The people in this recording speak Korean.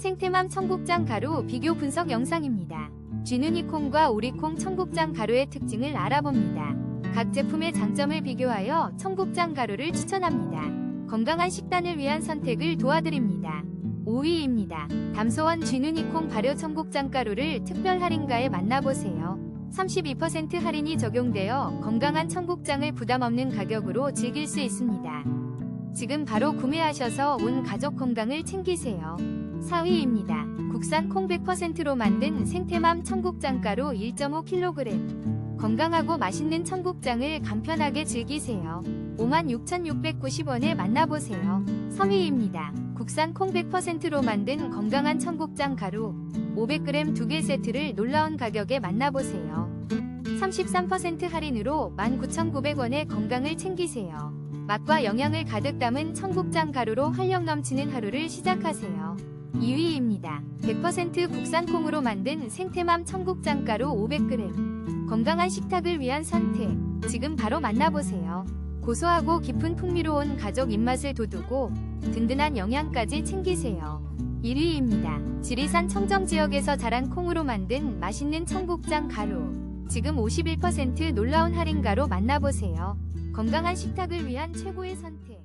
생태맘 청국장 가루 비교 분석 영상입니다. 쥐누니콩과 오리콩 청국장 가루의 특징을 알아봅니다. 각 제품의 장점을 비교하여 청국장 가루를 추천합니다. 건강한 식단을 위한 선택을 도와드립니다. 5위입니다. 담소원 쥐누니콩 발효 청국장 가루를 특별 할인가에 만나보세요. 32% 할인이 적용되어 건강한 청국장을 부담 없는 가격으로 즐길 수 있습니다. 지금 바로 구매하셔서 온 가족 건강을 챙기세요. 4위입니다. 국산 콩 100%로 만든 생태맘 청국장 가루 1.5kg. 건강하고 맛있는 청국장을 간편하게 즐기세요. 56,690원에 만나보세요. 3위입니다. 국산 콩 100%로 만든 건강한 청국장 가루 500g 2개 세트를 놀라운 가격에 만나보세요. 33% 할인으로 19,900원에 건강을 챙기세요. 맛과 영양을 가득 담은 청국장 가루로 활력 넘치는 하루를 시작하세요. 2위입니다. 100% 국산 콩으로 만든 생태맘 청국장 가루 500g. 건강한 식탁을 위한 선택. 지금 바로 만나보세요. 고소하고 깊은 풍미로운 가족 입맛을 돋우고 든든한 영양까지 챙기세요. 1위입니다. 지리산 청정 지역에서 자란 콩으로 만든 맛있는 청국장 가루. 지금 51% 놀라운 할인가로 만나보세요. 건강한 식탁을 위한 최고의 선택.